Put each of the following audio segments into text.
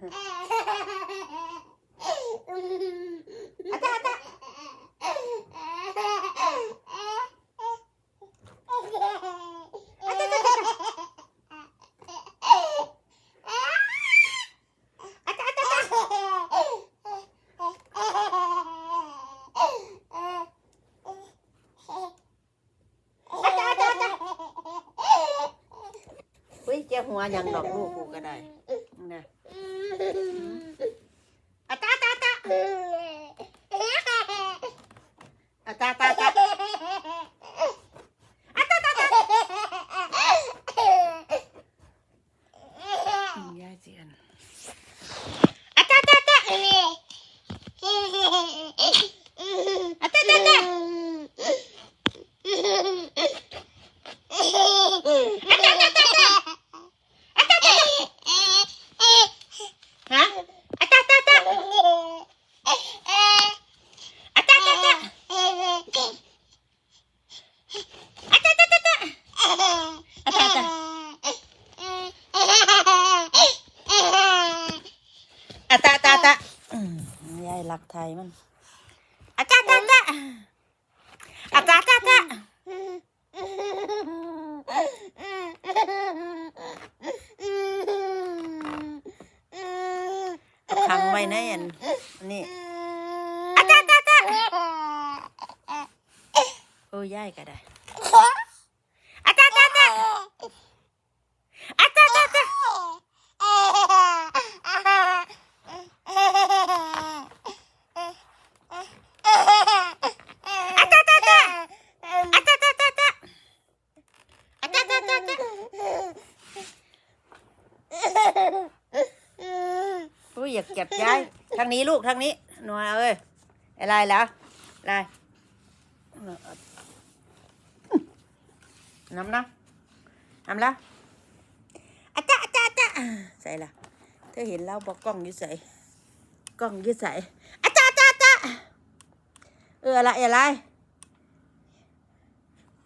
อาจารย์อาจารย์หัวยังดอกลูกกูก็ได้นะ อะตาตาตาอะตาตาตาอะตาตาตายายเจียนอะตาตาตาอะตาตาตาอะตาตาตาฮะอะตาตาตาอะตาตาตาอะตาตาตาตาอะตาตา อะตาตาตาอืมยายรักไทยมันอะตาตาตาอะตาตาตาเอาขังไว้ในอันนี่อะตาตาตาโอ้ยายก็ได้อะตาตาตาอะตาตาตาอะตาตาตาอะตาตาตาตาอะตาตาตาตา อุ้ยอยากเก็บยายทางนี้ลูกทางนี้หนัวเอ้ยอะไรแล้วอะไรน้ำนะน้ำละอาจาอาจาอาจาใส่ละเธอเห็นแล้วบอกกล้องยืดใส่กล้องยืดใส่อาจาอาจาอาจาเอออะไรอะไร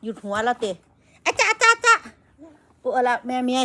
หยุดหัวแล้วเตะอาจาอาจาอาจาปุ๊อะไรแม่เมีย